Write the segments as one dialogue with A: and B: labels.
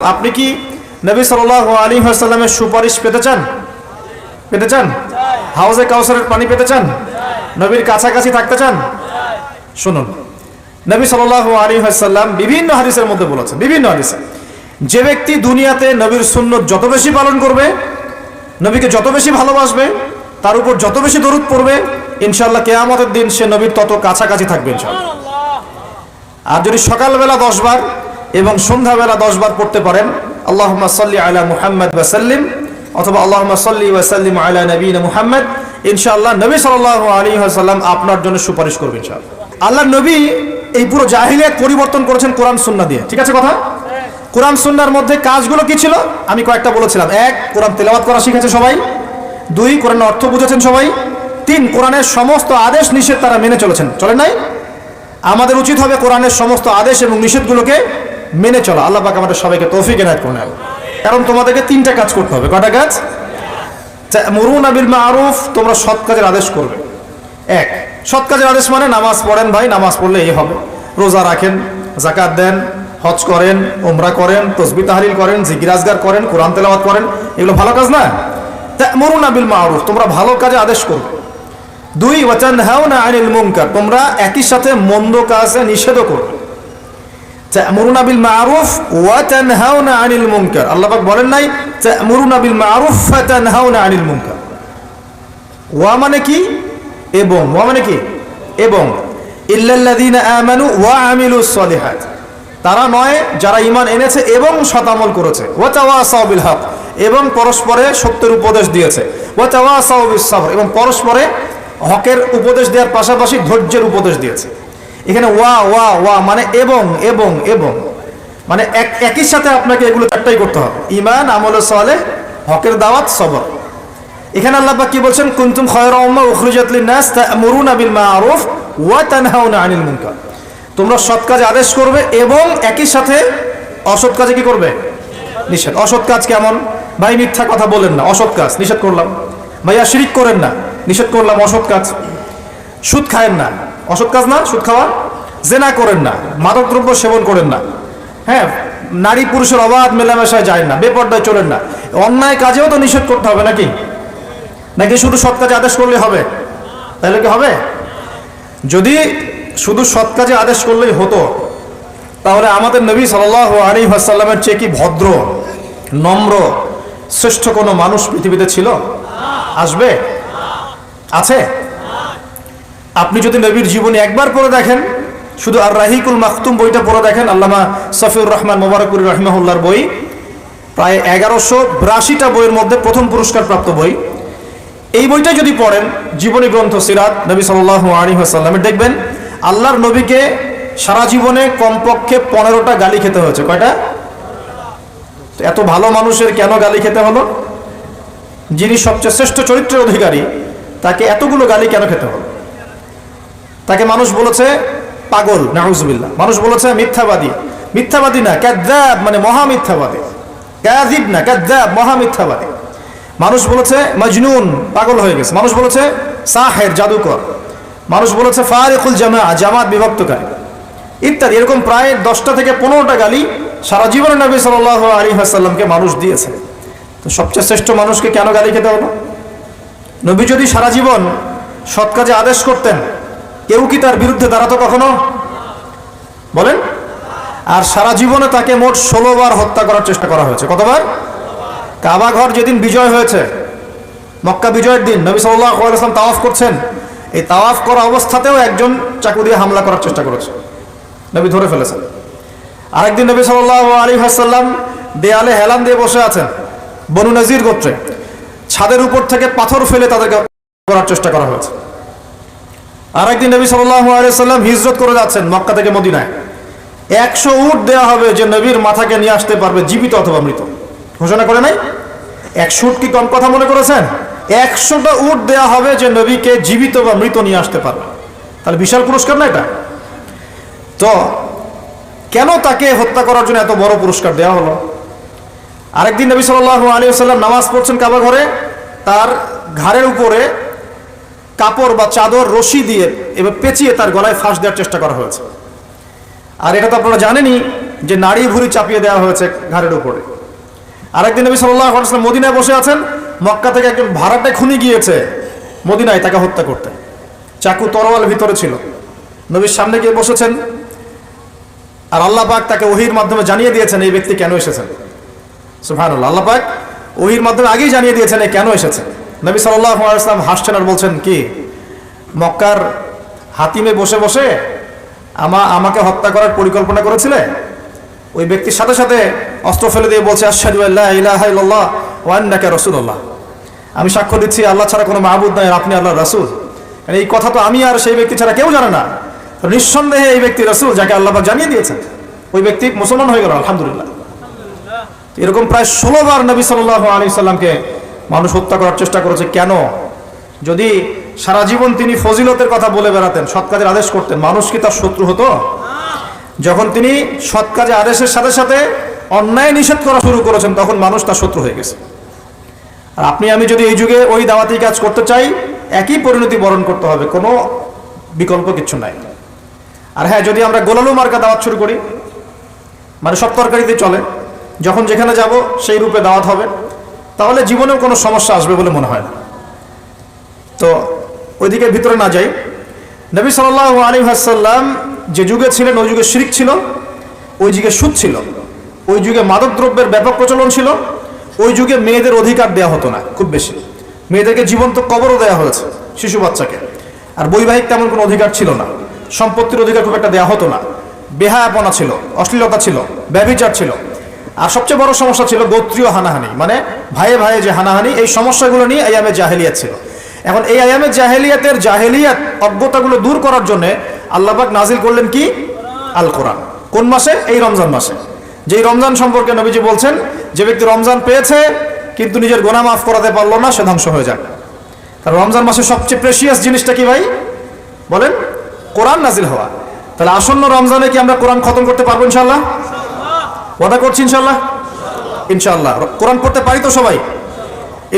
A: আপনি কি নবী সাল আলী আসাল্লামের সুপারিশ পেতে চান? পেতে চান? হাউজে কাউসারের পানি পেতে চান? নবীর কাছাকাছি থাকতে চান? শুনুন। নবী সাল আলী আসাল্লাম বিভিন্ন হাদিসের মধ্যে বলেছেন, বিভিন্ন হাদিসে। যে ব্যক্তি দুনিয়াতে নবীর সুন্নত যত বেশি পালন করবে, নবীকে যত বেশি ভালোবাসবে, তার উপর যত বেশি দরুদ পড়বে ইনশাল্লাহ কেয়ামতের দিন সে নবীর তত কাছাকাছি থাকবে ইনশাল্লাহ আর যদি সকালবেলা দশ বার এবং সন্ধ্যাবেলা দশ বার পড়তে পারেন। আল্লাহ সাল্লি আলা মুহাম্মদ ওয়াসাল্লিম অথবা আল্লাহ সাল্লি ওয়াসাল্লিম আলা নবীন মুহাম্মদ। ইনশাআল্লাহ নবী সাল্লাহ আলী সাল্লাম আপনার জন্য সুপারিশ করবেন ইনশাআল্লাহ। আল্লাহ নবী এই পুরো জাহিলিয়াত পরিবর্তন করেছেন কোরআন সুন্না দিয়ে। ঠিক আছে কথা? কোরআন সুন্নার মধ্যে কাজগুলো কি ছিল? আমি কয়েকটা বলেছিলাম। এক, কোরআন তেলাওয়াত করা শিখেছে সবাই। দুই কোরআনের অর্থ বুঝেছেন সবাই। তিন, কোরআনের সমস্ত আদেশ নিষেধ তারা মেনে চলেছেন। চলেন নাই? আমাদের উচিত হবে কোরআনের সমস্ত আদেশ এবং নিষেধগুলোকে মেনে চলা। আল্লাহ পাক আমাদের সবাইকে তৌফিক এনায়ত করে নেন কারণ তোমাদেরকে তিনটা কাজ করতে হবে। কটা কাজ? মরুন আবিল মারুফ, তোমরা সৎ কাজের আদেশ করবে। এক, সৎ কাজের আদেশ মানে নামাজ পড়েন ভাই, নামাজ পড়লে এই হবে। রোজা রাখেন জাকাত দেন, হজ করেন ওমরা করেন, তসবি তাহলিল করেন জিকিরাজগার করেন, কোরআন তেলাওয়াত করেন, এগুলো ভালো কাজ না? মরুন আবিল মারুফ, তোমরা ভালো কাজে আদেশ করবে। দুই ওয়াচান হাও না আনিল মুনকার, তোমরা একই সাথে মন্দ কাজে নিষেধও করবে। তারা নয়, যারা ইমান এনেছে এবং সতামল করেছে। এবং পরস্পরে সত্যের উপদেশ দিয়েছে। এবং পরস্পরে হকের উপদেশ দেওয়ার পাশাপাশি ধৈর্যের উপদেশ দিয়েছে। এখানে ওয়া ওয়া ওয়া মানে এবং এবং এবং। মানে এক, একই সাথে আপনাকে এগুলো চারটাই করতে হবে। ইমান আমল সালে হকের দাওয়াত, সবর। এখানে আল্লাহ পাক কি বলছেন? কুনতুম খায়রা উম্মাহ উখরিজাত লিন-নাস তা'মুরুনা বিল ওয়া তানহাউনা আনিল মুনকার। তোমরা সৎ কাজে আদেশ করবে এবং একই সাথে অসৎ কাজে কি করবে? নিষেধ। অসৎ কাজ কেমন? ভাই, মিথ্যা কথা বলেন না। অসৎ কাজ, নিষেধ করলাম। ভাইয়া, শিরিক করেন না। নিষেধ করলাম অসৎ কাজ। সুদ খায়েন না। অসৎ কাজ না, সুদ খাওয়া, জেনা করেন না মাদক দ্রব্য সেবন করেন না। হ্যাঁ নারী পুরুষের অবাধ মেলামেশায় যায় না, বেপর্দায় চলেন না। অন্যায় কাজেও তো নিষেধ করতে হবে নাকি? নাকি শুধু সৎ কাজে আদেশ করলে হবে? তাহলে কি হবে? যদি শুধু সৎ কাজে আদেশ করলেই হতো, তাহলে আমাদের নবী সাল আলী আসাল্লামের চেয়ে কি ভদ্র, নম্র, শ্রেষ্ঠ কোনো মানুষ পৃথিবীতে ছিল? আসবে? আছে? আপনি যদি নবীর জীবনী একবার পড়ে দেখেন, শুধু আর রাহিকুল মাখতুম বইটা পড়ে দেখেন, আল্লামা সফিউর রহমান মোবারকুর রহমাহুল্লার বই, প্রায় এগারোশো বিরাশিটা বইয়ের মধ্যে প্রথম পুরস্কার প্রাপ্ত বই। এই বইটা যদি পড়েন, জীবনী গ্রন্থ সিরাত, নবী সাল্লাহ আলী আসাল্লামের দেখবেন, আল্লাহর নবীকে সারা জীবনে কমপক্ষে পনেরোটা গালি খেতে হয়েছে। কয়টা? এত ভালো মানুষের কেন গালি খেতে হলো? যিনি সবচেয়ে শ্রেষ্ঠ চরিত্রের অধিকারী, তাকে এতগুলো গালি কেন খেতে হলো? তাকে মানুষ বলেছে পাগল নাহুজবিল্লা মানুষ বলেছে মিথ্যাবাদী। মিথ্যাবাদী না ক্যাদ্দাব মানে মহা মিথ্যাবাদী ক্যাদিব না ক্যাদ্দাব মহা মিথ্যাবাদী মানুষ বলেছে মজনুন, পাগল হয়ে গেছে। মানুষ বলেছে সাহের, জাদুকর। মানুষ বলেছে ফারেকুল জামা জামাত বিভক্তকারী। ইত্যাদি, এরকম প্রায় দশটা থেকে পনেরোটা গালি সারা জীবনে নবী সাল আলী হাসাল্লামকে মানুষ দিয়েছে। তো সবচেয়ে শ্রেষ্ঠ মানুষকে কেন গালি খেতে হলো? নবী যদি সারা জীবন সৎ কাজে আদেশ করতেন কেউ কি তার বিরুদ্ধে দাঁড়াতো কখনো? বলেন। আর সারা জীবনে তাকে মোট ষোলো বার হত্যা করার চেষ্টা করা হয়েছে। কতবার? কাবা ঘর যেদিন বিজয় হয়েছে, মক্কা বিজয়ের দিন নবী সাল্লাম তাওয়াফ করছেন। এই তাওয়াফ করা অবস্থাতেও একজন চাকু দিয়ে হামলা করার চেষ্টা করেছে। নবী ধরে ফেলেছেন। আরেকদিন নবী সাল্লাহ আলী হাসাল্লাম দেয়ালে হেলান দিয়ে বসে আছেন বনু নজির গোত্রে। ছাদের উপর থেকে পাথর ফেলে তাদেরকে করার চেষ্টা করা হয়েছে। আর একদিন নবী আলিয়াল্লাম হিজরত করে যাচ্ছেন মক্কা থেকে মদিনায়। একশো উট দেওয়া হবে যে নবীর মাথাকে নিয়ে আসতে পারবে জীবিত অথবা মৃত। ঘোষণা করে নাই? একশো উট কি কম কথা মনে করেছেন? একশোটা উট দেওয়া হবে যে নবীকে জীবিত বা মৃত নিয়ে আসতে পারবে। তাহলে বিশাল পুরস্কার না এটা? তো কেন তাকে হত্যা করার জন্য এত বড় পুরস্কার দেওয়া হলো? আরেকদিন নবী সাল্লাহ আলী সাল্লাম নামাজ পড়ছেন কাবা ঘরে, তার ঘাড়ের উপরে কাপড় বা চাদর, রশি দিয়ে এবার পেঁচিয়ে তার গলায় ফাঁস দেওয়ার চেষ্টা করা হয়েছে। আর এটা তো আপনারা জানেনই যে নারী ভুড়ি চাপিয়ে দেওয়া হয়েছে ঘাড়ের উপরে। আরেকদিন নবী আলাইসাল্লাম মদিনায় বসে আছেন, মক্কা থেকে একজন ভাড়াটে খুনি গিয়েছে মদিনায় তাকে হত্যা করতে। চাকু তরোয়াল ভিতরে ছিল। নবীর সামনে গিয়ে বসেছেন আর আল্লাহ পাক তাকে ওহির মাধ্যমে জানিয়ে দিয়েছেন এই ব্যক্তি কেন এসেছেন। সুফানুল্লাহ আল্লাহ পাক ওহির মাধ্যমে আগেই জানিয়ে দিয়েছেন এই কেন এসেছে। নবী আলাইসলাম হাসছেন আর বলছেন, কি? মক্কার হাতিমে বসে বসে আমা, আমাকে হত্যা করার পরিকল্পনা করেছিলে? ওই ব্যক্তির সাথে সাথে অস্ত্র ফেলে দিয়ে বলছে, আশহাদু আল্লাহ ইলাহা ইল্লাল্লাহ ওয়া আন্নাকা রাসূলুল্লাহ। আমি সাক্ষ্য দিচ্ছি, আল্লাহ ছাড়া কোনো মাহবুদ নাই আপনি আল্লাহ রাসূল। মানে এই কথা তো আমি আর সেই ব্যক্তি ছাড়া কেউ জানে না। নিঃসন্দেহে এই ব্যক্তি রাসূল যাকে আল্লাহ জানিয়ে দিয়েছেন। ওই ব্যক্তি মুসলমান হয়ে গেল, আলহামদুলিল্লাহ। এরকম প্রায় ষোলো বার নবী সাল্লাহ আলী সাল্লামকে মানুষ হত্যা করার চেষ্টা করেছে, কেন? যদি সারা জীবন তিনি ফজিলতের কথা বলে বেড়াতেন, সৎ কাজের আদেশ করতেন, মানুষ কি তার শত্রু হতো? যখন তিনি সৎ কাজে আদেশের সাথে সাথে অন্যায় নিষেধ করা শুরু করেছেন, তখন মানুষ তার শত্রু হয়ে গেছে। আর আপনি, আমি যদি এই যুগে ওই দাওয়াতি কাজ করতে চাই, একই পরিণতি বরণ করতে হবে, কোনো বিকল্প কিছু নাই। আর হ্যাঁ যদি আমরা গোলালু মার্কা দাওয়াত শুরু করি মানে সব তরকারিতে চলে, যখন যেখানে যাব, সেই রূপে দাওয়াত হবে। তাহলে জীবনেও কোনো সমস্যা আসবে বলে মনে হয় না। তো ওইদিকে ভিতরে না যাই। নবী সাল্লাহ আলী হাসাল্লাম যে যুগে ছিলেন, ওই যুগে শিরিক ছিল, ওই যুগে সুদ ছিল, ওই যুগে মাদকদ্রব্যের ব্যাপক প্রচলন ছিল, ওই যুগে মেয়েদের অধিকার দেওয়া হতো না, খুব বেশি। মেয়েদেরকে জীবন্ত কবরও দেওয়া হয়েছে শিশু বাচ্চাকে। আর বৈবাহিক তেমন কোনো অধিকার ছিল না। সম্পত্তির অধিকার খুব একটা দেওয়া হতো না। বেহায়াপনা ছিল, অশ্লীলতা ছিল, ব্যভিচার ছিল। আর সবচেয়ে বড় সমস্যা ছিল গোত্রীয় হানাহানি। মানে ভাইয়ে ভাইয়ে যে হানাহানি, এই সমস্যাগুলো নিয়ে আয়ামে জাহেলিয়াত ছিল। এখন এই আয়ামে জাহেলিয়াতের জাহেলিয়াত অজ্ঞতাগুলো দূর করার জন্য আল্লাহবাক নাজিল করলেন কি? আল কোরআন। কোন মাসে? এই রমজান মাসে। যেই রমজান সম্পর্কে নবীজি বলছেন, যে ব্যক্তি রমজান পেয়েছে, কিন্তু নিজের গোনা মাফ করাতে পারল না, সে ধ্বংস হয়ে যাক। কারণ রমজান মাসে সবচেয়ে প্রেশিয়াস জিনিসটা কি ভাই? বলেন, কোরআন নাজিল হওয়া। তাহলে আসন্ন রমজানে কি আমরা কোরআন খতম করতে পারব ইনশাল্লাহ ওয়াদা করছি ইনশাল্লাহ ইনশাল্লাহ কোরআন পড়তে পারি তো সবাই?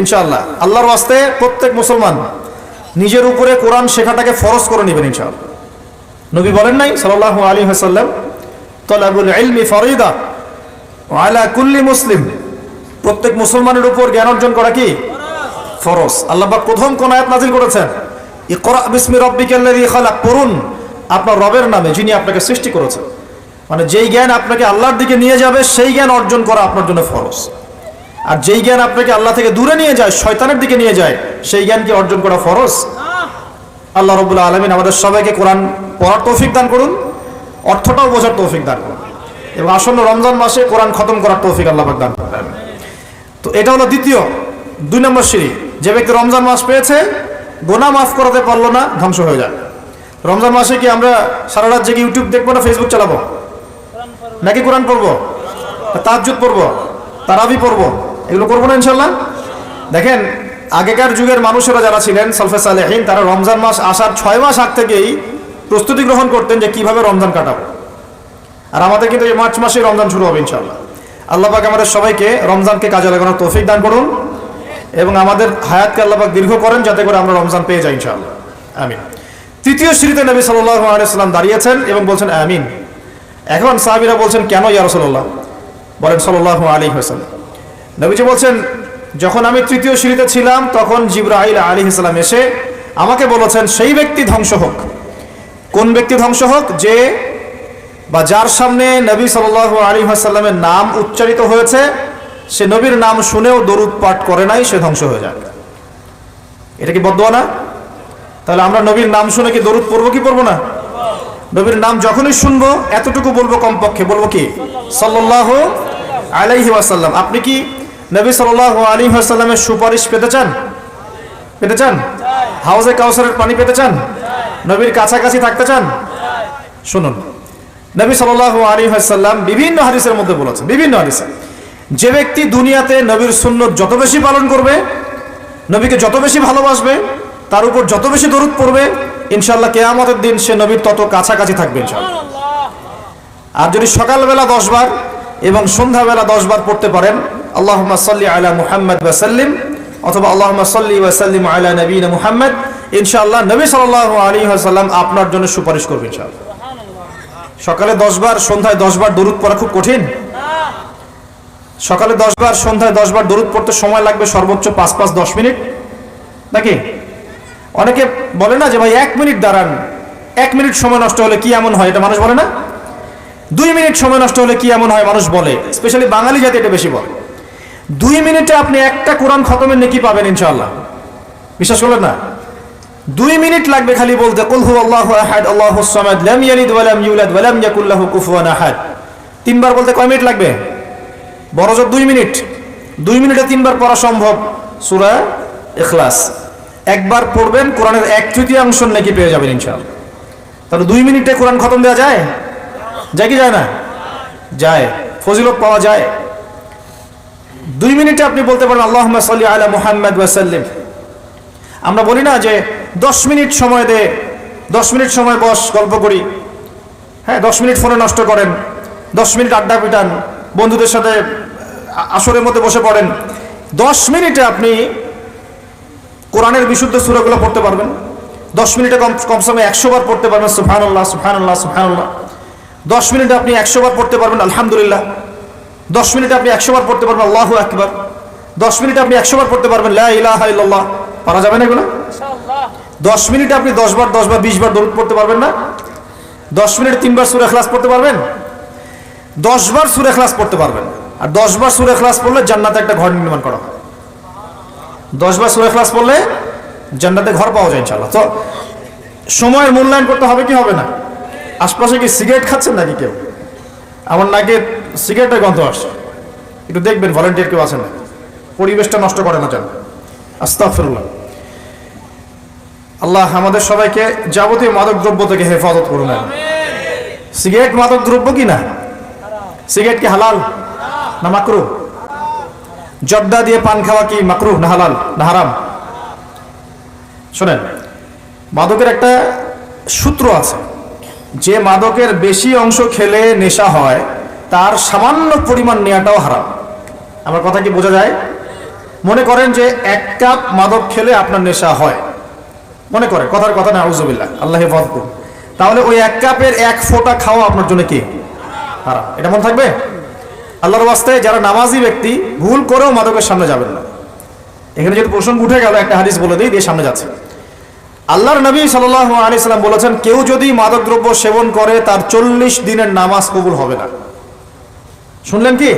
A: ইনশাল্লাহ আল্লাহর ওয়াস্তে প্রত্যেক মুসলমান নিজের উপরে কোরআন শেখাটাকে ফরজ করে নেবেন ইনশাল্লাহ নবী বলেন নাই, সাল্লাল্লাহু আলাইহি ওয়াসাল্লাম, তলাবুল ইলমি ফরিদা আলা কুল্লি মুসলিম। প্রত্যেক মুসলমানের উপর জ্ঞান অর্জন করা কি? ফরজ। আল্লাহ প্রথম কোন আয়াত নাজিল করেছেন? ইকরা বিসমি রাব্বিকাল্লাযী খালাক পড়ুন। আপনার রবের নামে, যিনি আপনাকে সৃষ্টি করেছেন। মানে যেই জ্ঞান আপনাকে আল্লাহর দিকে নিয়ে যাবে, সেই জ্ঞান অর্জন করা আপনার জন্য ফরজ। আর যেই জ্ঞান আপনাকে আল্লাহ থেকে দূরে নিয়ে যায়, শয়তানের দিকে নিয়ে যায়, সেই জ্ঞানকে অর্জন করা ফরজ? আল্লাহ রবুল্লা আলমিন আমাদের সবাইকে কোরআন পড়ার তৌফিক দান করুন, অর্থটাও বোঝার তৌফিক দান করুন। এবং আসন্ন রমজান মাসে কোরআন খতম করার তৌফিক আল্লাহ দান করবেন তো এটা হলো দ্বিতীয়, দুই নম্বর সিঁড়ি। যে ব্যক্তি রমজান মাস পেয়েছে, গোনা মাফ করাতে পারল না, ধ্বংস হয়ে যায়। রমজান মাসে কি আমরা সারা রাত জেগে ইউটিউব দেখব না ফেসবুক চালাবো? নাকি কোরআন পড়ব? তাজ্জুদ পড়ব? তারাবি পড়ব? এগুলো করব না ইনশাল্লাহ দেখেন, আগেকার যুগের মানুষেরা যারা ছিলেন, সলফে সালেহীন, তারা রমজান মাস আসার ছয় মাস আগ থেকেই প্রস্তুতি গ্রহণ করতেন যে কীভাবে রমজান কাটাবো। আর আমাদের কিন্তু এই মার্চ মাসে রমজান শুরু হবে ইনশাল্লাহ আল্লাহ পাক আমাদের সবাইকে রমজানকে কাজে লাগানোর তৌফিক দান করুন এবং আমাদের হায়াতকে আল্লাহ পাক দীর্ঘ করেন যাতে করে আমরা রমজান পেয়ে যাই ইনশাআল্লাহ। আমিন। তৃতীয় সিঁড়িতে নবী সাল্লাহ আলাইসাল্লাম দাঁড়িয়েছেন এবং বলছেন, আমিন। এখন সাহাবিরা বলছেন, কেন ইয়া রসল্লাহ বলেন সাল্লাহ আলী হাসাল্লাম নবীজি বলছেন, যখন আমি তৃতীয় সিঁড়িতে ছিলাম, তখন জিব্রাহিল আলী ইসলাম এসে আমাকে বলেছেন, সেই ব্যক্তি ধ্বংস হোক। কোন ব্যক্তি ধ্বংস হোক? যে বা যার সামনে নবী সাল আলী হাসাল্লামের নাম উচ্চারিত হয়েছে, সে নবীর নাম শুনেও দরুদ পাঠ করে নাই, সে ধ্বংস হয়ে যাক। এটা কি বদোয়া না তাহলে আমরা নবীর নাম শুনে কি দরুদ পড়ব কি পড়ব না? নবীর নাম যখনই শুনব, এতটুকু বলব কমপক্ষে। বলব কি? সাল্লাহ আলাইহি ওয়াসাল্লাম। আপনি কি নবী সাল্লাহ আলী আসাল্লামের সুপারিশ পেতে চান? পেতে চান? হাউজে কাউসারের পানি পেতে চান? নবীর কাছাকাছি থাকতে চান? শুনুন। নবী সাল্লাহ আলী আসাল্লাম বিভিন্ন হাদিসের মধ্যে বলেছেন, বিভিন্ন হাদিসে। যে ব্যক্তি দুনিয়াতে নবীর সুন্নত যত বেশি পালন করবে, নবীকে যত বেশি ভালোবাসবে, তার উপর যত বেশি দরুদ পড়বে ইনশাল্লাহ কেয়ামতের দিন সে নবীর তত কাছাকাছি থাকবে আর যদি সকালবেলা দশবার এবং সন্ধ্যাবেলা দশবার পড়তে পারেন আল্লাহ সাল্লি আলা মুহাম্মদ ওয়াসাল্লিম অথবা আল্লাহ সাল্লি ওয়াসাল্লিম আলা নবীন মুহাম্মদ ইনশাআল্লাহ নবী সাল্লাহ আলী সাল্লাম আপনার জন্য সুপারিশ করবে ইনশাআল্লাহ সকালে দশ বার সন্ধ্যায় দশ বার দরুদ পড়া খুব কঠিন। সকালে দশ বার সন্ধ্যায় দশ বার দরুদ পড়তে সময় লাগবে সর্বোচ্চ পাঁচ পাঁচ দশ মিনিট। নাকি? অনেকে বলে না যে ভাই, এক মিনিট দাঁড়ান। এক মিনিট সময় নষ্ট হলে কি এমন হয়? এটা মানুষ বলে না? দুই মিনিট সময় নষ্ট হলে কি এমন হয়? মানুষ বলে। স্পেশালি বাঙালি জাতি এটা বেশি বলে। দুই মিনিটে আপনি একটা কোরআন খতমের নেকি পাবেন ইনশাল্লাহ বিশ্বাস করলেন না? দুই মিনিট লাগবে খালি বলতে, কুল হু আল্লাহু আহাদ আল্লাহুস সামাদ, লাম ইয়ালিদ ওয়া লাম ইউলাদ ওয়া লাম ইয়াকুল লাহু কুফুয়ান আহাদ। তিনবার বলতে কয় মিনিট লাগবে? বড় জোর দুই মিনিট। দুই মিনিটে তিনবার পড়া সম্ভব। সূরা ইখলাস। একবার পড়বেন, কোরআনের এক তৃতীয়াংশ নাকি পেয়ে যাবেন ইনশাআল্লাহ। তাহলে দুই মিনিটে কোরআন খতম দেওয়া যায়? যায় কি যায় না? যায়। ফজিলত পাওয়া যায়। দুই মিনিটে আপনি বলতে পারেন আল্লাহ সাল্লি আলা মুহাম্মদ ওয়াসাল্লিম আমরা বলি না যে দশ মিনিট সময় দে, দশ মিনিট সময় বস, গল্প করি। হ্যাঁ দশ মিনিট ফোনে নষ্ট করেন, দশ মিনিট আড্ডা পিটান, বন্ধুদের সাথে আসরের মধ্যে বসে পড়েন। দশ মিনিটে আপনি কোরআনের বিশুদ্ধ সুরাগুলো পড়তে পারবেন। দশ মিনিটে কম কম একশো বার পড়তে পারবেন সুফহানুল্লাহ সুফহানুল্লাহ সুফহানুল্লাহ দশ মিনিটে আপনি একশো বার পড়তে পারবেন আলহামদুলিল্লাহ। দশ মিনিটে আপনি একশো বার পড়তে পারবেন আল্লাহু আকবার। দশ মিনিটে আপনি একশো বার পড়তে পারবেন লা ইলাহা ইল্লাল্লাহ। পারা যাবে না এগুলো? দশ মিনিটে আপনি দশ বার দশ বার বিশ বার দরুদ পড়তে পারবেন না? দশ মিনিটে তিনবার সুরে ক্লাস পড়তে পারবেন? দশ বার সুরে ক্লাস পড়তে পারবেন। আর দশ বার সুরে ক্লাস পড়লে জান্নাতে একটা ঘর নির্মাণ করা হয়। দশ বার সুরে ক্লাস পড়লে জান্নাতে ঘর পাওয়া যায় ইনশাল্লাহ তো সময়ের মূল্যায়ন করতে হবে কি হবে না? আশপাশে কি সিগারেট খাচ্ছেন নাকি কেউ? আমার নাকি সিগারেটের গন্ধ আসছে। একটু দেখবেন ভলেন্টিয়ার কেউ আছেন না। পরিবেশটা নষ্ট করে না যেন। আস্তাফিরুল্লাহ আল্লাহ আমাদের সবাইকে যাবতীয় মাদক দ্রব্য থেকে হেফাজত করুন। সিগারেট মাদক দ্রব্য কি না? সিগারেট কি হালাল না মাকরু? জর্দা দিয়ে পান খাওয়া কি মাকরু না হালাল, না হারাম? শোনেন, মাদকের একটা সূত্র আছে। যে মাদকের বেশি অংশ খেলে নেশা হয়, তার সামান্য পরিমাণ নেওয়াটাও হারাম। আমার কথা কি বোঝা যায়? মনে করেন যে এক কাপ মাদক খেলে আপনার নেশা হয়। মনে করে, কথার কথা না আউজুবিল্লাহ আল্লাহ তাহলে ওই এক কাপের এক ফোঁটা খাওয়া আপনার জন্য কি? হারাম। এটা মনে থাকবে? আল্লাহর বাস্তায় যারা নামাজি ব্যক্তি, ভুল করেও মাদকের সামনে যাবেন না। এখানে যদি প্রসঙ্গ উঠে গেল, একটা হাদিস বলে দিই, দিয়ে সামনে যাচ্ছে। আল্লাহর নবী সাল্লাহ আলি সাল্লাম বলেছেন, কেউ যদি মাদকদ্রব্য সেবন করে, তার চল্লিশ দিনের নামাজ কবুল হবে না। শুনলেন কি?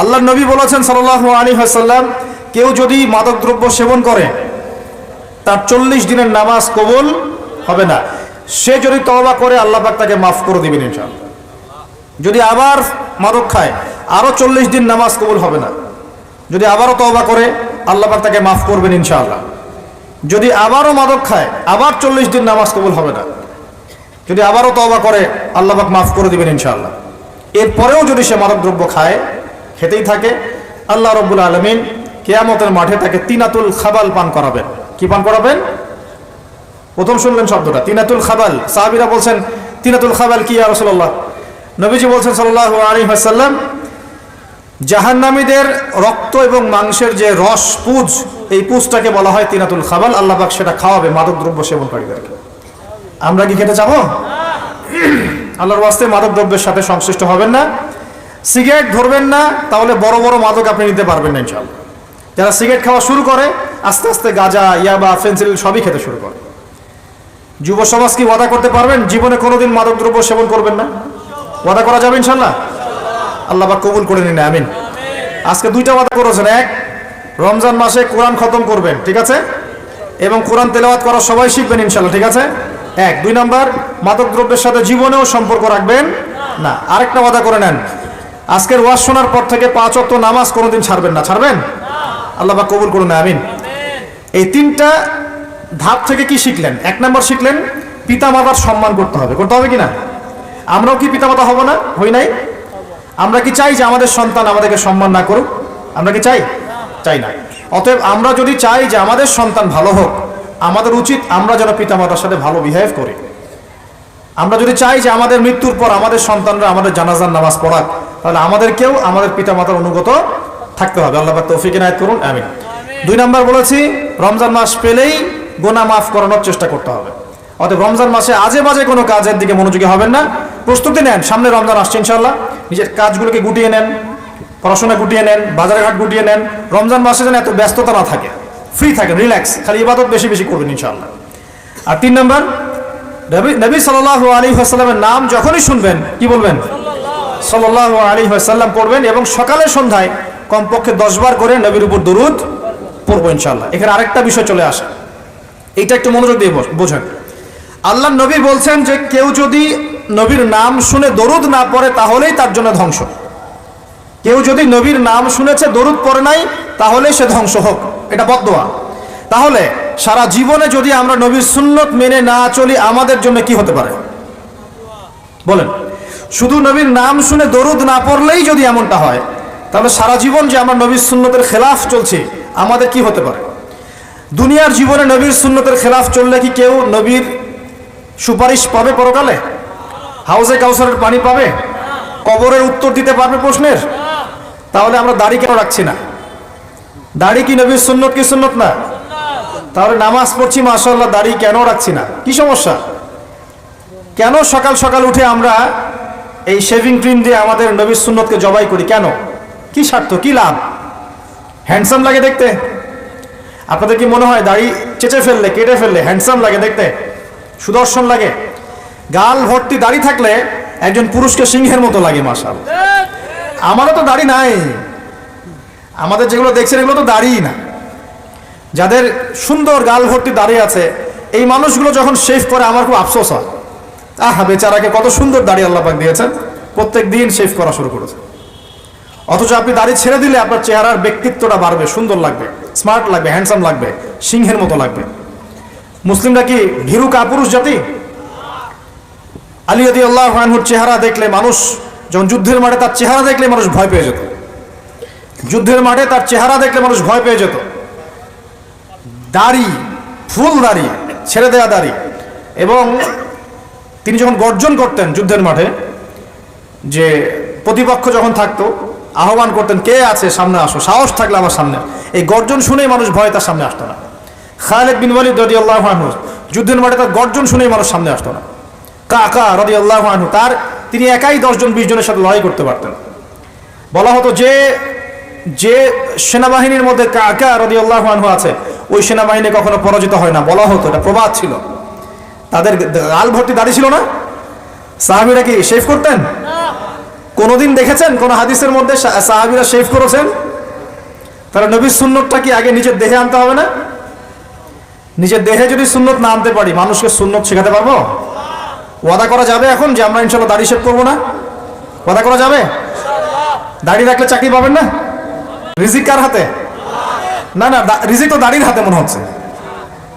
A: আল্লাহর নবী বলেছেন সাল্লাহ আলী হাসাল্লাম কেউ যদি মাদকদ্রব্য সেবন করে, তার চল্লিশ দিনের নামাজ কবুল হবে না। সে যদি তওবা করে, আল্লাহ পাক তাকে মাফ করে দিবেন ইনশাআল্লাহ। যদি আবার মাদক খায়, আরও চল্লিশ দিন নামাজ কবুল হবে না। যদি আবারও তওবা করে, আল্লাহ তাকে মাফ করবেন ইনশাআল্লাহ। যদি আবারও মাদক খায়, আবার চল্লিশ দিন নামাজ কবুল হবে না। যদি আবারও তওবা করে, আল্লাহ পাক মাফ করে দিবেন ইনশাআল্লাহ। এরপরেও যদি সে মাদক দ্রব্য খায়, খেতেই থাকে, আল্লাহ রব্বুল আলমিন কেয়ামতের মাঠে তাকে তিনাতুল খাবাল পান করাবেন। কি পান করাবেন? প্রথম শুনলেন শব্দটা, তিনাতুল খাবাল। সাহাবিরা বলছেন, তিনাতুল খাবাল কি আর রসল্লাহ নবীজি বলছেন সাল্লাহ আলী হাসাল্লাম জাহান্নামীদের রক্ত এবং মাংসের যে রস পুজ, এই পুজটাকে বলা হয় তিনাতুল খাবাল আল্লাহ পাক সেটা খাওয়াবে মাদক দ্রব্য সেবনকারীদেরকে। আমরা কি খেতে যাব আল্লাহর বাস্তে মাদক দ্রব্যের সাথে সংশ্লিষ্ট হবেন না। সিগারেট ধরবেন না, তাহলে বড় বড় মাদক আপনি নিতে পারবেন না ইনশাল্লাহ যারা সিগারেট খাওয়া শুরু করে, আস্তে আস্তে গাঁজা, ইয়াবা, ফেন্সিল সবই খেতে শুরু করে। যুব সমাজ কি ওয়াদা করতে পারবেন? জীবনে কোনোদিন মাদক দ্রব্য সেবন করবেন না। ওয়াদা করা যাবে ইনশাল্লাহ আল্লাহ বা কবুল করে নিন, আমিন। আজকে দুইটা ওয়াদা করেছেন। এক, রমজান মাসে কোরআন খতম করবেন, ঠিক আছে? এবং কোরআন তেলাওয়াত করা সবাই শিখবেন ইনশাল্লাহ ঠিক আছে? এক, দুই নাম্বার মাদক দ্রব্যের সাথে জীবনেও সম্পর্ক রাখবেন না। আরেকটা ওয়াদা করে নেন। আজকের ওয়াজ শোনার পর থেকে পাঁচ অক্ট নামাজ কোনোদিন ছাড়বেন না। ছাড়বেন? আল্লাহ বা কবুল করুন, আমিন। এই তিনটা ধাপ থেকে কি শিখলেন? এক নম্বর শিখলেন পিতা মাতার সম্মান করতে হবে। করতে হবে কি না? আমরাও কি পিতা মাতা হব না? হই নাই? আমরা কি চাই যে আমাদের সন্তান আমাদেরকে সম্মান না করুক? আমরা কি চাই? চাই না। অতএব আমরা যদি চাই যে আমাদের সন্তান ভালো হোক, আমাদের উচিত আমরা যেন পিতামাতার সাথে ভালো বিহেভ করি। আমরা যদি চাই যে আমাদের মৃত্যুর পর আমাদের সন্তানরা আমাদের জানাজার নামাজ পড়াক, তাহলে আমাদেরকেও আমাদের পিতামাতার অনুগত থাকতে হবে। আল্লাহ তৌফিক এনায়েত করুন আমি দুই নাম্বার বলেছি, রমজান মাস পেলেই গোনা মাফ করানোর চেষ্টা করতে হবে। অতএব রমজান মাসে আজে বাজে কোনো কাজের দিকে মনোযোগী হবেন না। প্রস্তুতি নেন, সামনে রমজান আসছে ইনশাল্লাহ নিজের কাজগুলোকে গুটিয়ে নেন, পড়াশোনা গুটিয়ে নেন, বাজারঘাট গুটিয়ে নেন। রমজান মাসে যেন এত ব্যস্ততা না থাকে ফ্রি থাকেন রিল্যাক্স খালি ইবাদত বেশি বেশি করবেন ইনশাল্লাহ আর তিন নম্বর, নবী নবী আলী হাসাল্লামের নাম যখনই শুনবেন, কি বলবেন? সাল্লাহ আলী হাসাল্লাম পড়বেন এবং সকালে সন্ধ্যায় কমপক্ষে দশবার করে নবীর উপর দরুদ পড়ব ইনশাল্লাহ এখানে আরেকটা বিষয় চলে আসে। এইটা একটু মনোযোগ দিয়ে বোঝ- বোঝেন। আল্লাহ নবী বলছেন যে, কেউ যদি নবীর নাম শুনে দরুদ না পড়ে তাহলেই তার জন্য ধ্বংস। কেউ যদি নবীর নাম শুনেছে, দরুদ পড়ে নাই তাহলে সে ধ্বংস হোক। এটা বদোয়া তাহলে সারা জীবনে যদি আমরা নবীর সুন্নত মেনে না চলি, আমাদের জন্য কি হতে পারে? বলেন। শুধু নবীর নাম শুনে দরুদ না পড়লেই যদি এমনটা হয়, তাহলে সারা জীবন যে আমরা নবীর সুন্নতের খেলাফ চলছি, আমাদের কি হতে পারে? দুনিয়ার জীবনে নবীর সুন্নতের খেলাফ চললে কি কেউ নবীর সুপারিশ পাবে পরকালে? হাউসে কাউসারের পানি পাবে? কবরের উত্তর দিতে পারবে প্রশ্নের? তাহলে আমরা দাড়ি কেন রাখছি না? দাড়ি কি নবীর সুন্নত কি সুন্নত না? তাহলে নামাজ পড়ছি মাশাল্লাহ দাড়ি কেন রাখছি না? কি সমস্যা? কেন সকাল সকাল উঠে আমরা এই শেভিং ক্রিম দিয়ে আমাদের নবীর সুন্নতকে জবাই করি? কেন? কি স্বার্থ? কি লাভ? হ্যান্ডসাম লাগে দেখতে। আপনাদের কি মনে হয়, দাড়ি চেচে ফেললে, কেটে ফেললে হ্যান্ডসাম লাগে দেখতে? সুদর্শন লাগে। গাল ভর্তি দাড়ি থাকলে একজন পুরুষকে সিংহের মতো লাগে মাসাল আমারও তো দাড়ি নাই। আমাদের যেগুলো দেখছেন, এগুলো তো দাড়িই না। যাদের সুন্দর গাল ভর্তি দাঁড়িয়ে আছে, এই মানুষগুলো যখন শেভ করে, আমার খুব আফসোস হয়। আহা, বেচারাকে কত সুন্দর দাড়ি আল্লাহ পাক দিয়েছেন। প্রত্যেক দিন শেভ করা শুরু করেছে। অথচ আপনি দাড়ি ছেড়ে দিলে আপনার চেহারার ব্যক্তিত্বটা বাড়বে, সুন্দর লাগবে স্মার্ট লাগবে হ্যান্ডসাম লাগবে, সিংহের মতো লাগবে। মুসলিমরা কি ভীরু কাপুরুষ জাতি? আলী আদি আল্লাহ আনহুর চেহারা দেখলে মানুষ, যখন যুদ্ধের মাঠে তার চেহারা দেখলে মানুষ ভয় পেয়ে যেত। যুদ্ধের মাঠে তার চেহারা দেখলে মানুষ ভয় পেয়ে যেত। দাড়ি, ফুল দাড়ি, ছেড়ে দেওয়া দাড়ি। এবং তিনি যখন গর্জন করতেন যুদ্ধের মাঠে, যে প্রতিপক্ষ যখন থাকতো, আহ্বান করতেন, কে আছে? সামনে আসো। সাহস থাকলে আমার সামনে। এই গর্জন শুনেই মানুষ ভয়ে তার সামনে আসতো না। খালেদ বিন ওয়ালিদ রদি আল্লাহ যুদ্ধের মাঠে তার গর্জন শুনেই মানুষ সামনে আসতো না। কাকা রদি আল্লাহ আনহু, তার তিনি একাই দশজন, বিশ জনের সাথে লড়াই করতে পারতেন। বলা হতো যে যে সেনাবাহিনীর মধ্যে কাকা রদি আল্লাহ আনহু আছে, ওই সেনাবাহিনী কখনো পরাজিত হয় না। বলা হতো, এটা প্রবাদ ছিল। তাদের গাল ভর্তি দাড়ি ছিল না? সাহাবিরা কি শেভ করতেন? কোনোদিন দেখেছেন? কোন হাদিসের মধ্যে সাহাবিরা শেভ করেছেন? তারা নবীর সুন্নতটা কি আগে নিজের দেহে আনতে হবে না? নিজের দেহে যদি সুন্নত না আনতে পারি, মানুষকে সুন্নত শেখাতে পারব? ওয়াদা করা যাবে এখন যে আমরা ইনশাল্লাহ দাড়ি শেভ করব না? ওয়াদা করা যাবে? দাড়ি রাখলে চাকরি পাবেন না? রিজিক কার হাতে? না না রিজিক তো দাড়ির হাতে মনে হচ্ছে।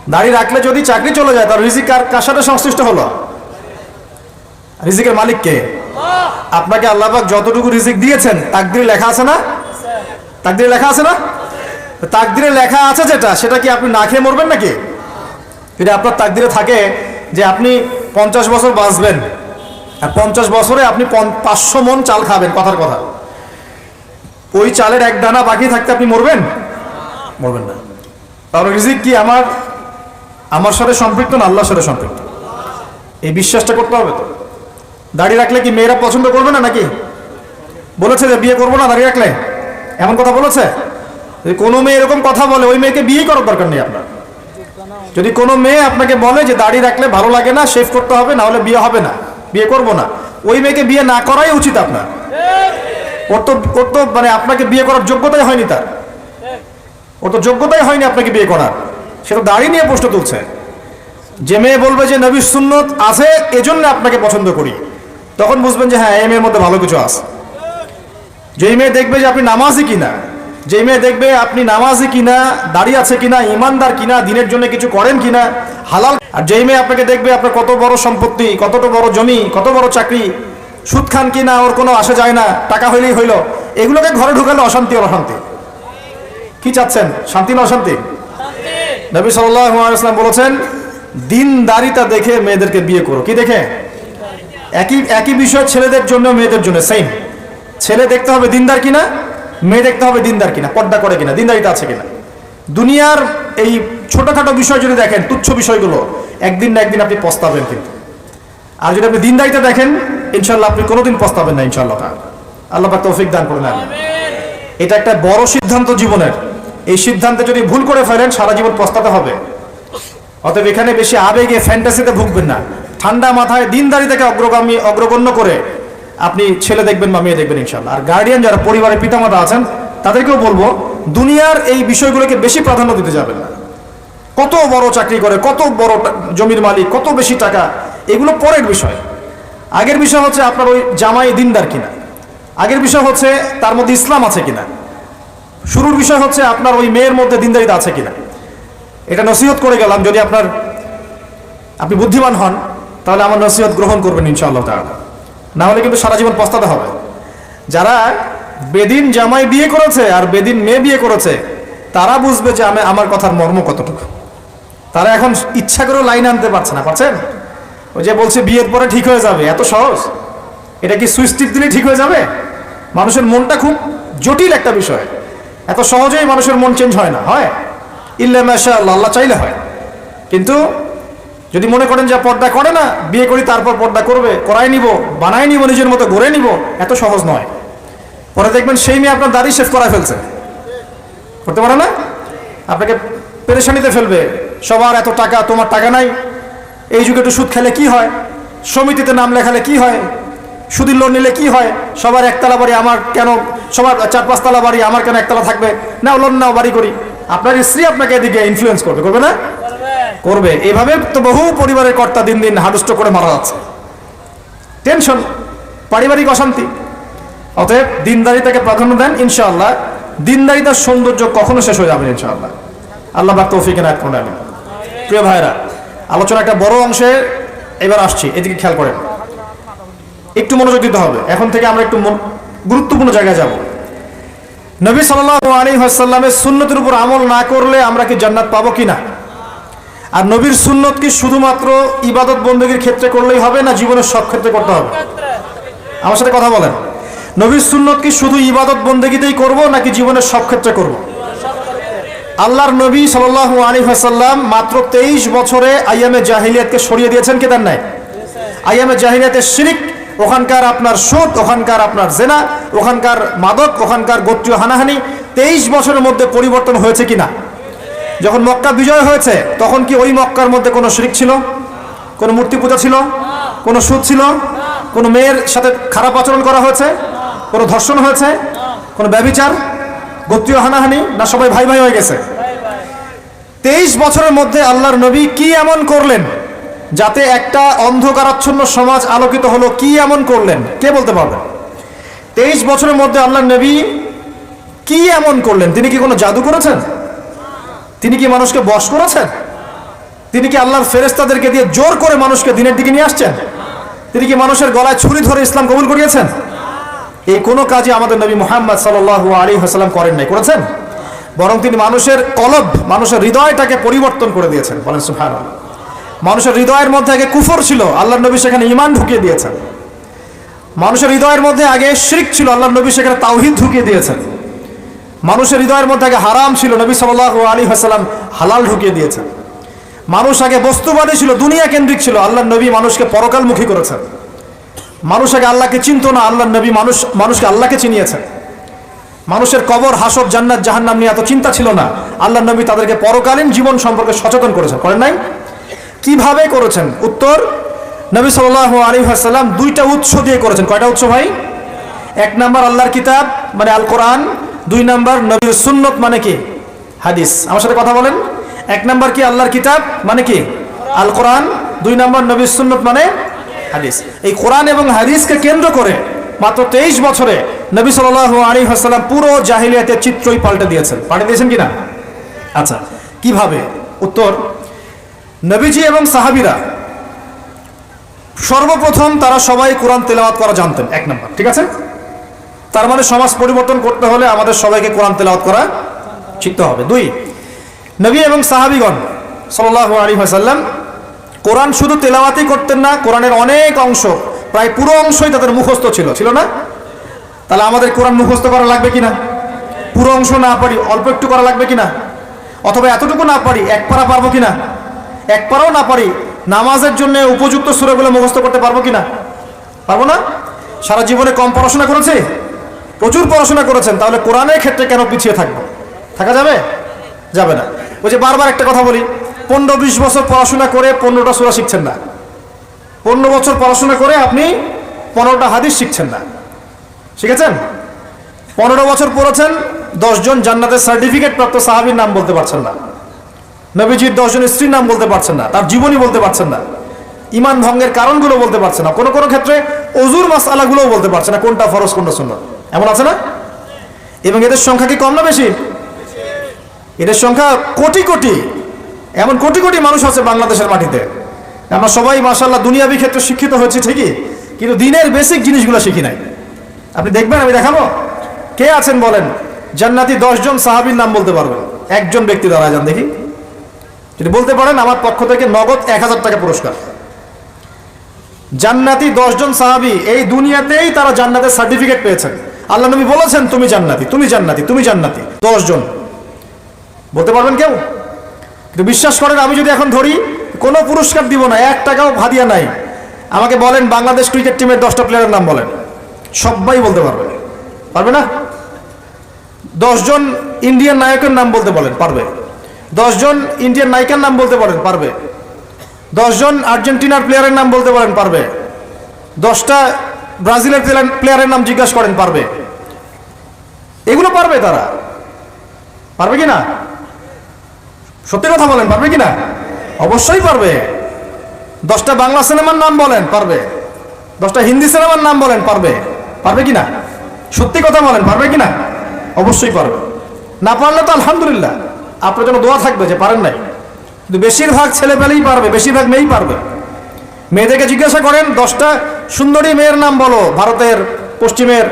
A: দাড়ি রাখলে যদি চাকরি চলে যায়, তার রিজিক কার কার সাথে সংশ্লিষ্ট হলো? রিজিকের মালিক কে? আপনাকে আল্লাহ পাক যতটুকু রিজিক দিয়েছেন, তাকদিরে লেখা আছে না? তাকদিরে লেখা আছে না? তাকদিরে লেখা আছে যেটা, সেটা কি আপনি না খেয়ে মরবেন নাকি? যদি আপনার তাকদিরে থাকে যে আপনি পঞ্চাশ বছর বাঁচবেন। আর পঞ্চাশ বছরে আপনি পন- পাঁচশো মন চাল খাবেন, কথার কথা। ওই চালের এক দানা বাকি থাকতে আপনি মরবেন? মরবেন না। তাহলে রিজিক কি আমার? আমার সাথে সম্পৃক্ত না আল্লাহর সাথে সম্পৃক্ত? এই বিশ্বাসটা করতে হবে তো। দাঁড়িয়ে রাখলে কি মেয়েরা পছন্দ করবে না নাকি? বলেছে যে বিয়ে করব না দাঁড়িয়ে রাখলে। এমন কথা বলেছে? কোনো মেয়ে এরকম কথা বলে, ওই মেয়েকে বিয়ে করার দরকার নেই আপনার। যদি কোনো মেয়ে আপনাকে বলে যে দাড়ি রাখলে ভালো লাগে না শেভ করতে হবে না হলে বিয়ে হবে না, বিয়ে করব না। ওই মেয়েকে বিয়ে না করাই উচিত আপনার। ওর তো ওর তো মানে আপনাকে বিয়ে করার যোগ্যতাই হয়নি তার। ওর তো যোগ্যতাই হয়নি আপনাকে বিয়ে করার। সে তো দাড়ি নিয়ে প্রশ্ন তুলছে। যে মেয়ে বলবে যে নবী সুন্নত আছে, এজন্য আপনাকে পছন্দ করি। তখন বুঝবেন যে হ্যাঁ এই মেয়ের মধ্যে ভালো কিছু আছে। যেই মেয়ে দেখবে যে আপনি নামাজি কিনা যেই মেয়ে দেখবে আপনি নামাজি কিনা দাঁড়িয়ে আছে কিনা, ইমানদার কিনা, দিনের জন্য কিছু করেন কিনা, হালাল আর যেই মেয়ে আপনাকে দেখবে আপনার কত বড় সম্পত্তি, কতটা বড় জমি, কত বড় চাকরি, সুদ খান কিনা, ওর কোনো আসা যায় না, টাকা হইলেই হইল, এগুলোকে ঘরে ঢুকালে অশান্তি আর অশান্তি। কি চাচ্ছেন? শান্তি না অশান্তি? নবী সাল্লাম বলেছেন, দিন দিনদারিতা দেখে মেয়েদেরকে বিয়ে করো। কি দেখে? একই একই বিষয় ছেলেদের জন্য, মেয়েদের জন্য সেম ছেলে দেখতে হবে দিনদার কিনা? মেয়ে দেখতে হবে দিনদার কিনা, পর্দা করে কিনা, দিনদারিতা আছে কিনা। দুনিয়ার এই ছোটখাটো বিষয় যদি দেখেন, তুচ্ছ বিষয়গুলো, একদিন না একদিন আপনি পস্তাবেন কিন্তু। আর যদি আপনি দিনদারিতে দেখেন, ইনশাল্লাহ আপনি কোনোদিন পস্তাবেন না, ইনশাল্লাহ। আল্লাহ পাক তৌফিক দান করুন, আমিন। এটা একটা বড় সিদ্ধান্ত জীবনের। এই সিদ্ধান্তে যদি ভুল করে ফেলেন, সারা জীবন পস্তাতে হবে। অতএব এখানে বেশি আবেগে ফ্যান্টাসিতে ভুগবেন না। ঠান্ডা মাথায় দিনদারিতাকে অগ্রগামী, অগ্রগণ্য করে আপনি ছেলে দেখবেন বা মেয়ে দেখবেন ইনশাল্লাহ আর গার্ডিয়ান যারা পরিবারের পিতামাতা আছেন, তাদেরকেও বলব, দুনিয়ার এই বিষয়গুলোকে বেশি প্রাধান্য দিতে যাবেন না। কত বড় চাকরি করে, কত বড় জমির মালিক, কত বেশি টাকা, এগুলো পরের বিষয়। আগের বিষয় হচ্ছে আপনার ওই জামাই দিনদার কিনা। আগের বিষয় হচ্ছে তার মধ্যে ইসলাম আছে কিনা। শুরুর বিষয় হচ্ছে আপনার ওই মেয়ের মধ্যে দিনদারিতা আছে কিনা। এটা নসিহত করে গেলাম, যদি আপনার আপনি বুদ্ধিমান হন, তাহলে আমার নসিহত গ্রহণ করবেন ইনশাআল্লাহ তাআলা। না হলে কিন্তু সারা জীবন পস্তাতে হবে। যারা বেদিন জামাই বিয়ে করেছে আর বেদিন মেয়ে বিয়ে করেছে, তারা বুঝবে যে আমি আমার কথার মর্ম কতটুকু। তারা এখন ইচ্ছা করে লাইন আনতে পারছে না, পারছেন? ওই যে বলছে, বিয়ের পরে ঠিক হয়ে যাবে, এত সহজ। এটা কি সুইচ দিলে ঠিক হয়ে যাবে? মানুষের মনটা খুব জটিল একটা বিষয়। এত সহজেই মানুষের মন চেঞ্জ হয় না, হয়? ইল্লা আল্লাহ আল্লাহ চাইলে হয়। কিন্তু যদি মনে করেন যে পর্দা করে না, বিয়ে করি, তারপর পর্দা করবে, করাই নিব, বানাই নিব, নিজের মতো গড়ে নিব, এত সহজ নয়। পরে দেখবেন সেই মেয়ে আপনার দাড়ি শেভ করা ফেলছে। করতে পারে না? আপনাকে পেরেশানিতে ফেলবে। সবার এত টাকা, তোমার টাকা নাই। এই যুগে একটু সুদ খেলে কি হয়? সমিতিতে নাম লেখালে কি হয়? সুদের লোন নিলে কি হয়? সবার একতলা বাড়ি আমার কেন, সবার চার পাঁচতলা বাড়ি আমার কেন একতলা থাকবে? নাও, লোন নাও, বাড়ি করি। আপনার স্ত্রী আপনাকে এদিকে ইনফ্লুয়েন্স করবে করবে না? করবে। এইভাবে তো বহু পরিবারের কর্তা দিন দিন হাদুষ্ট করে মারা যাচ্ছে। টেনশন পারিবারিক অশান্তি। অতএব দিনদারিতাকে প্রাধান্য দেন, ইনশাআল্লাহ। দিনদারিতার সৌন্দর্য কখনো শেষ হয়ে যাবে ইনশাআল্লাহ। আল্লাহ বাক তৌফিকে নায়ক করুন, আমিন। প্রিয় ভাইরা আলোচনা একটা বড় অংশে এবার আসছি, এদিকে খেয়াল করেন। একটু মনোযোগ দিতে হবে। এখন থেকে আমরা একটু গুরুত্বপূর্ণ জায়গায় যাব। নবী সাল্লাল্লাহু আলাইহি ওয়াসাল্লামের সুন্নতের উপর আমল না করলে আমরা কি জান্নাত পাবো কিনা আর নবীর সুন্নত কি শুধুমাত্র ইবাদত বন্দীর ক্ষেত্রে করলেই হবে না জীবনের সব ক্ষেত্রে করতে হবে? আমার সাথে কথা বলেন। নবীর সুন্নত কি শুধু ইবাদত বন্দেগিতেই করব নাকি জীবনের সব ক্ষেত্রে করব? আল্লাহর নবী সাল্লাল্লাহু আলাইহি ওয়াসাল্লাম মাত্র তেইশ বছরে আইয়ামে জাহিলিয়াতকে সরিয়ে দিয়েছেন কে দেন নাই আইয়ামে জাহিলিয়াতের শিরিক, ওখানকার আপনার সুদ ওখানকার আপনার জেনা, ওখানকার মাদক, ওখানকার গোত্রীয় হানাহানি, তেইশ বছরের মধ্যে পরিবর্তন হয়েছে কিনা? যখন মক্কা বিজয় হয়েছে, তখন কি ওই মক্কার মধ্যে কোনো শিরিক ছিল? কোনো মূর্তি পূজা ছিল? কোনো সুদ ছিল? কোনো মেয়ের সাথে খারাপ আচরণ করা হয়েছে? কোনো ধর্ষণ হয়েছে? কোনো ব্যবিচার? গোত্রীয় হানাহানি? না সবাই ভাই ভাই হয়ে গেছে? তেইশ বছরের মধ্যে আল্লাহর নবী কি এমন করলেন যাতে একটা অন্ধকারাচ্ছন্ন সমাজ আলোকিত হলো? কি এমন করলেন? কে বলতে পারবেন তেইশ বছরের মধ্যে আল্লাহর নবী কি এমন করলেন? তিনি কি কোনো জাদু করেছেন? তিনি কি মানুষকে বশ করেছেন? তিনি কি আল্লাহর ফেরেস্তাদেরকে দিয়ে জোর করে মানুষকে দিনের দিকে নিয়ে আসছেন? তিনি কি মানুষের গলায় ছুরি ধরে ইসলাম কবুল করিয়েছেন? এই কোনো কাজে আমাদের নবী মোহাম্মদ সাল্লাহ আলী হাসালাম করেন নাই, করেছেন? বরং তিনি মানুষের কলব, মানুষের হৃদয়টাকে পরিবর্তন করে দিয়েছেন। বলেন সুফান মানুষের হৃদয়ের মধ্যে আগে কুফর ছিল আল্লাহ নবী সেখানে ইমান ঢুকিয়ে দিয়েছেন। মানুষের হৃদয়ের মধ্যে আগে শিরিক ছিল আল্লাহ নবী সেখানে তাওহিদ ঢুকিয়ে দিয়েছেন। মানুষের হৃদয়ের মধ্যে আগে হারাম ছিল, নবী সাল্লাহ আলী হাসালাম হালাল ঢুকিয়ে দিয়েছেন। মানুষ আগে বস্তুবাদী ছিল, দুনিয়া কেন্দ্রিক ছিল আল্লাহ নবী মানুষকে পরকালমুখী করেছেন। মানুষ আগে আল্লাহকে চিনত না আল্লাহ নবী মানুষ, মানুষকে আল্লাহকে চিনিয়েছেন। মানুষের কবর হাসব জান্নাত, জাহান্নাম নিয়ে এত চিন্তা ছিল না। আল্লাহ নবী তাদেরকে পরকালীন জীবন সম্পর্কে সচেতন করেছেন। করেন নাই? কীভাবে করেছেন? উত্তর, নবী সাল আলী হাসাল্লাম দুইটা উৎস দিয়ে করেছেন। কয়টা উৎস ভাই? এক নাম্বার আল্লাহর কিতাব মানে আল কোরআন দুই নাম্বার নবীর সুন্নত মানে কি? হাদিস। আমার সাথে কথা বলেন। এক নাম্বার কি? আল্লাহর কিতাব মানে কি? আল কোরআন দুই নাম্বার নবীর সুন্নত মানে হাদিস। এই কোরআন এবং হাদিসকে কেন্দ্র করে মাত্র তেইশ বছরে নবী সাল আলী হাসাল্লাম পুরো জাহিলিয়াতের চিত্রই পাল্টে দিয়েছেন। পাল্টে দিয়েছেন কিনা? আচ্ছা কীভাবে? উত্তর, নবীজি এবং সাহাবিরা সর্বপ্রথম তারা সবাই কোরআন তেলাওয়াত করা জানতেন, এক নম্বর। ঠিক আছে? তার মানে সমাজ পরিবর্তন করতে হলে আমাদের সবাইকে কোরআন তেলাওয়াত করা শিখতে হবে। দুই, নবী এবং সাহাবিগণ সাল্লাহ আলী হাসাল্লাম কোরআন শুধু তেলাওয়াতই করতেন না, কোরআনের অনেক অংশ, প্রায় পুরো অংশই তাদের মুখস্থ ছিল। ছিল না? তাহলে আমাদের কোরআন মুখস্থ করা লাগবে কিনা? পুরো অংশ না পারি, অল্প একটু করা লাগবে কিনা? অথবা এতটুকু না পারি, এক পারা পারব কিনা? এক পারাও না পারি, নামাজের জন্য উপযুক্ত সুরাগুলো মুখস্থ করতে পারব কিনা? পারব না? সারা জীবনে কম পড়াশোনা করেছে? প্রচুর পড়াশোনা করেছেন, তাহলে কোরআনের ক্ষেত্রে কেন পিছিয়ে থাকব? থাকা যাবে? যাবে না। ওই যে বারবার একটা কথা বলি, পনেরো বিশ বছর পড়াশোনা করে পনেরোটা সুরা শিখছেন না। পনেরো বছর পড়াশোনা করে আপনি পনেরোটা হাদিস শিখছেন না। শিখেছেন? পনেরো বছর পড়েছেন দশজন জান্নাতের সার্টিফিকেট প্রাপ্ত সাহাবীর নাম বলতে পারছেন না। নবীজির দশজন স্ত্রীর নাম বলতে পারছেন না। তার জীবনী বলতে পারছেন না। ইমান ভঙ্গের কারণগুলো বলতে পারছেন না। কোনো কোনো ক্ষেত্রে অজুর মাস আলাগুলোও বলতে পারছে না, কোনটা ফরজ, কোনটা সুন্নত। এমন আছে না? এবং এদের সংখ্যা কি কম না বেশি? এদের সংখ্যা কোটি কোটি, এমন কোটি কোটি মানুষ আছে বাংলাদেশের মাটিতে। আমরা সবাই মাসাল্লাহ দুনিয়াবি ক্ষেত্রে শিক্ষিত হয়েছি ঠিকই, কিন্তু দিনের বেসিক জিনিসগুলো শিখি নাই। আপনি দেখবেন, আমি দেখাবো? কে আছেন বলেন? জান্নাতি দশজন সাহাবীর নাম বলতে পারবেন। একজন ব্যক্তি দ্বারা যান দেখি। যদি বলতে পারেন, আমার পক্ষ থেকে নগদ এক হাজার টাকা পুরস্কার। জান্নাতি দশজন সাহাবী, এই দুনিয়াতেই তারা জান্নাতের সার্টিফিকেট পেয়েছেন। আল্লাহ নবী বলেছেন, তুমি জান্নাতি তুমি জান্নাতি তুমি জান্নাতি। দশজন বলতে পারবেন কেউ? কিন্তু বিশ্বাস করেন, আমি যদি এখন ধরি, কোনো পুরস্কার দিব না, এক টাকাও ভাদিয়া নাই। আমাকে বলেন, বাংলাদেশ ক্রিকেট টিমের দশটা প্লেয়ারের নাম বলেন। সবাই বলতে পারবে। পারবে না? দশজন ইন্ডিয়ান নায়কের নাম বলতে বলেন, পারবে। দশজন ইন্ডিয়ান নায়িকার নাম বলতে পারেন পারবে। দশজন আর্জেন্টিনার প্লেয়ারের নাম বলতে পারেন পারবে। দশটা ব্রাজিলের প্লেয়ারের নাম জিজ্ঞাসা করেন, পারবে? এগুলো পারবে তারা। পারবে কি না? সত্যি কথা বলেন, পারবে কি না? অবশ্যই পারবে। দশটা বাংলা সিনেমার নাম বলেন, পারবে। দশটা হিন্দি সিনেমার নাম বলেন, পারবে। পারবে কি না? সত্যি কথা বলেন, পারবে কি না? অবশ্যই পারবে। না পারলে তো আলহামদুলিল্লাহ। আপনার জন্য দোয়া থাকবে যে পারেন নাই। কিন্তু বেশিরভাগ ছেলে পেলেই পারবে, বেশিরভাগ মেয়েই পারবে। মেয়েদেরকে জিজ্ঞাসা করেন, দশটা সুন্দরী মেয়ের নাম বলো, ভারতের, পশ্চিমের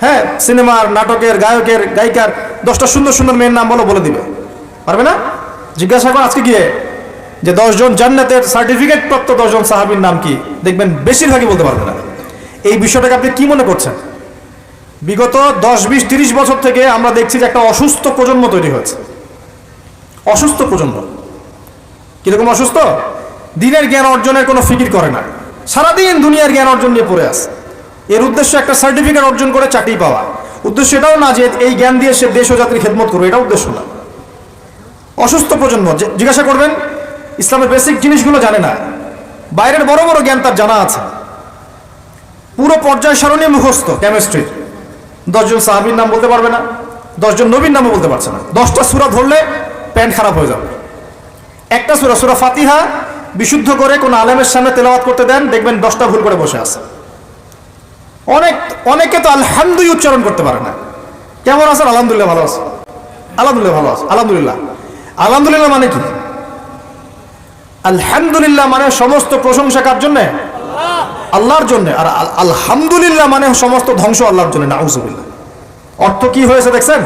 A: হ্যাঁ সিনেমার, নাটকের, গায়কের, গায়িকার, দশটা সুন্দর সুন্দর মেয়ের নাম বলো বলে দিবে। পারবে না? জিজ্ঞাসা করো, আজকে গিয়ে যে দশজন জান্নাতের সার্টিফিকেট প্রাপ্ত দশজন সাহাবীর নাম কি? দেখবেন বেশিরভাগই বলতে পারবে না। এই বিষয়টাকে আপনি কি মনে করছেন? বিগত দশ, বিশ, তিরিশ বছর থেকে আমরা দেখছি যে একটা অসুস্থ প্রজন্ম তৈরি হয়েছে। অসুস্থ প্রজন্ম। কীরকম অসুস্থ? দিনের জ্ঞান অর্জনের কোনো ফিকির করে না। সারাদিন দুনিয়ার জ্ঞান অর্জন নিয়ে পড়ে আছে। এর উদ্দেশ্য একটা সার্টিফিকেট অর্জন করে চাকরি পাওয়া। উদ্দেশ্য এটাও না যে এই জ্ঞান দিয়ে সে দেশ ও জাতির খেদমত করবে, এটা উদ্দেশ্য না। অসুস্থ প্রজন্ম জিজ্ঞাসা করবেন, ইসলামের বেসিক জিনিসগুলো জানে না। বাইরের বড় বড় জ্ঞান তার জানা আছে। পুরো পর্যায় সারণী মুখস্থ কেমিস্ট্রির দশজন সাহাবির নাম বলতে পারবে না দশজন নবীর নামও বলতে পারছে না। দশটা সুরা ধরলে প্যান্ট খারাপ হয়ে যাবে। একটা সুরা সুরা ফাতিহা বিশুদ্ধ করে কোন আলেমের সামনে তেলাওয়াত করতে দেন, দেখবেন দশটা ভুল করে বসে আছে। অনেক, অনেকে তো আলহামদুই উচ্চারণ করতে পারে না। কেমন আছেন? আলহামদুলিল্লাহ ভালো আছে। আলহামদুলিল্লাহ ভালো আছে। আলহামদুলিল্লাহ। আলহামদুলিল্লাহ মানে কি? আলহামদুলিল্লাহ মানে সমস্ত প্রশংসা কার জন্য? আল্লাহর জন্য। আর আলহামদুলিল্লাহ মানে সমস্ত ধ্বংস আল্লাহর জন্য, নাউজুবিল্লাহ। অর্থ কি হয়েছে দেখছেন?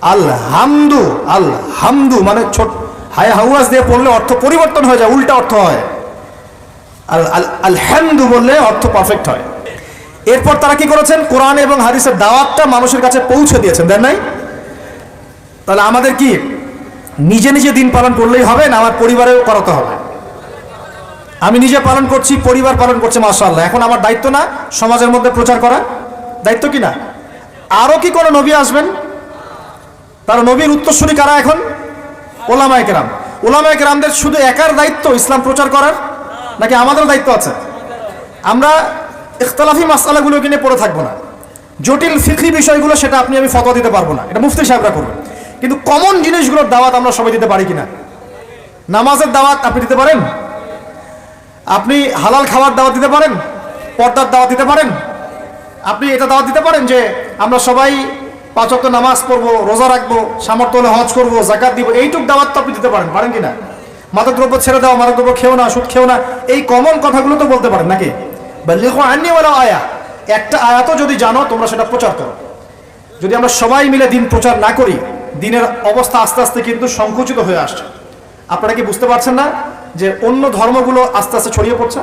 A: আলহামদু আলহামদু মানে ছোট হায় হাউয়াস দিয়ে পড়লে অর্থ পরিবর্তন হয়ে যায়, উল্টা অর্থ হয়। আর আল- আলহামদু বললে অর্থ পারফেক্ট হয়। এরপর তারা কি করেছেন? কোরআন এবং হাদিসের দাওয়াতটা মানুষের কাছে পৌঁছে দিয়েছেন, দেন নাই? তাহলে আমাদের কি? নিজে নিজে দিন পালন করলেই হবে না আমার পরিবারেও করাতে হবে? আমি নিজে পালন করছি, পরিবার পালন করছে, মাশাআল্লাহ। এখন আমার দায়িত্ব না, সমাজের মধ্যে প্রচার করা। দায়িত্ব কি না? আরও কি কোনো নবী আসবেন? তার নবীর উত্তরসূরি কারা এখন? ওলামায় কেরাম। ওলামায় কেরামদের শুধু একার দায়িত্ব ইসলাম প্রচার করার, নাকি আমাদেরও দায়িত্ব আছে? আমরা ইখতলাফি মাসালাগুলোকে নিয়ে পড়ে থাকব না। জটিল ফিকরি বিষয়গুলো সেটা আপনি, আমি ফতোয়া দিতে পারব না। এটা মুফতি সাহেবরা করবেন কিন্তু কমন জিনিসগুলোর দাওয়াত আমরা সবাই দিতে পারি কিনা? নামাজের দাওয়াত আপনি দিতে পারেন? আপনি হালাল খাবার দাওয়াত দিতে পারেন? পর্দার দাওয়াত দিতে পারেন? আপনি এটা দাওয়াত দিতে পারেন যে আমরা সবাই পাঁচ ওয়াক্ত নামাজ পড়ব, রোজা রাখব, সামর্থ্য হলে হজ করব জাকাত দিব, এইটুক দাওয়াত তো আপনি দিতে পারেন পারেন কি না? মাদকদ্রব্য ছেড়ে দাও, মাদকদ্রব্য খেও না, সুদ খেও না, এই কমন কথাগুলো তো বলতে পারেন নাকি? বা লিখো আননি বলো আয়া, একটা আয়াতও যদি জানো, তোমরা সেটা প্রচার করো। যদি আমরা সবাই মিলে দিন প্রচার না করি, দিনের অবস্থা আস্তে আস্তে কিন্তু সংকুচিত হয়ে আসছে। আপনারা কি বুঝতে পারছেন না যে অন্য ধর্মগুলো আস্তে আস্তে ছড়িয়ে পড়ছে?